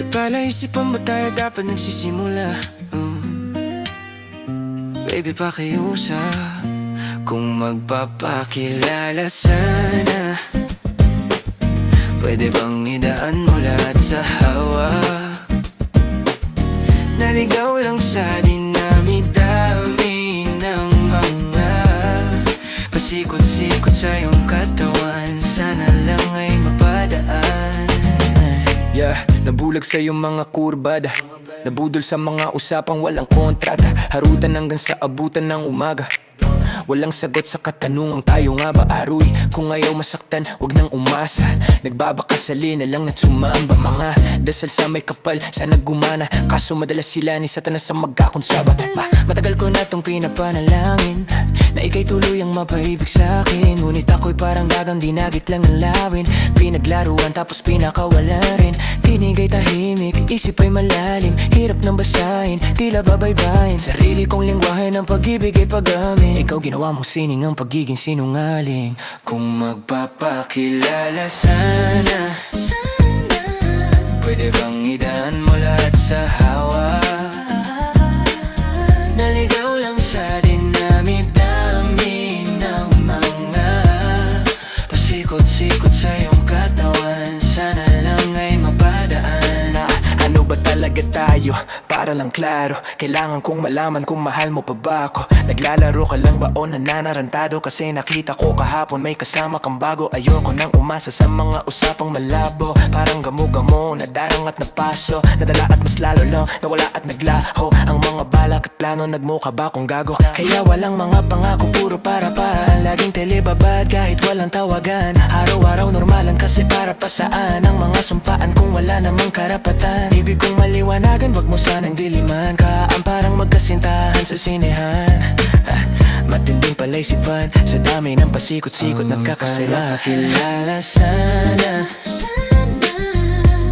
Sa palaisipan ba tayo dapat nagsisimula? Mm. Baby, pakiusap Kung magpapakilala sana Pwede bang idaan mo lahat sa hawak Naligaw lang sa dinami-dami ng mga Pasikot-sikot sa iyong katawan Sana lang ay mapadaan Yeah, nabulag sa iyong mga kurbada. Nabudol sa mga usapang walang kontrata. Harutan hanggang sa abutan ng umaga. Walang sagot sa katanungang tayo nga ba aruy Kung ayaw masaktan, wag nang umasa. Nagbabakasali na lang at sumamba Mga dasal sa may kapal, sana gumana. Kaso madalas sila ni satanas sa magkakonsaba. Ma, Matagal ko na tong pinapanalangin Na ikay tuluyang mapaibig sa akin. Ngunit ako'y parang dagang dinagit lang ng lawin. Pinaglaruan tapos pinakawalan Tinig ay tahimik, isip ay malalim Hirap nang basahin, tila babaybayin. Sarili kong lingwahe ng pag-ibig ay paggamit. Ikaw ginawa mong sining ang pagiging sinungaling. Kung magpapakilala sana Pwede bang idaan mo lahat sa hawa? Naligaw lang sa dinami-dami ng mga Pasikot-sikot sa iyong katawan ba talaga tayo? Para lang klaro. Kailangan kong malaman kung mahal mo pa ba ako. Naglalaro ka lang ba o nananarantado? Kasi nakita ko kahapon may kasama kang bago. Ayoko nang umasa sa mga usapang malabo. Parang gamo-gamo, nadarang at napaso. Nadala at mas lalo lang, nawala at naglaho. Ang mga balak at plano, nagmukha ba kong gago? Kaya walang mga pangako, puro para-para. Laging telebabad kahit walang tawagan. Araw-araw normalan kasi para pa saan Ang mga sumpaan kung wala namang karapatan. Ibig kong maliwanagan, wag mo sanang diliman. Kaan parang magkasintahan sa sinehan. Ah, Matinding palaisipan Sa dami ng pasikot-sikot nagkakasala. Magpapakilala sana.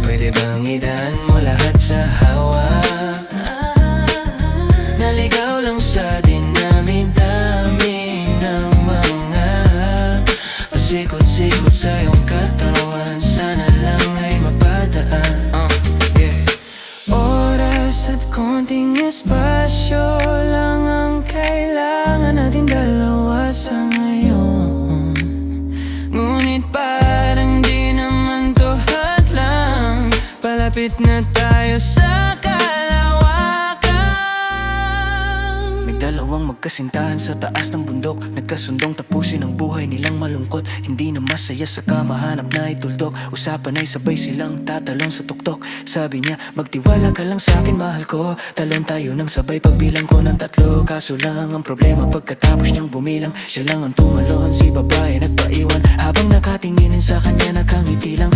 Pwede bang idaan mo lahat sa hawa Palapit na tayo sa kalawakan. Nagdalawang magkasintahan sa taas ng bundok. Nagkasundong tapusin ang buhay nilang malungkot. Hindi na masaya sa kamahanap na ituldok Usapan ay sabay silang tatalon sa tuktok. Sabi niya magtiwala ka lang sa akin mahal ko. Talon tayo ng sabay pagbilang ko ng tatlo. Kaso lang ang problema pagkatapos niyang bumilang Siya lang ang tumalon, si babae nagpaiwan Habang nakatinginin sa kanya nakangiti lang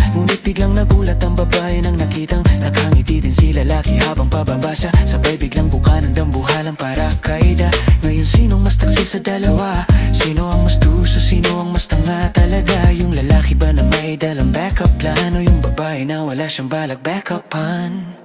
biglang nagulat ang babae nang nakitang Nakangiti din si lalaki habang pababa siya Sabay biglang buka ng dambuhalang para kaida Ngayon sinong mas taksil sa dalawa? Sino ang mas tuso? Sino ang mas tanga talaga? Yung lalaki ba na may dalang backup plan? O yung babae na wala siyang balag backupan?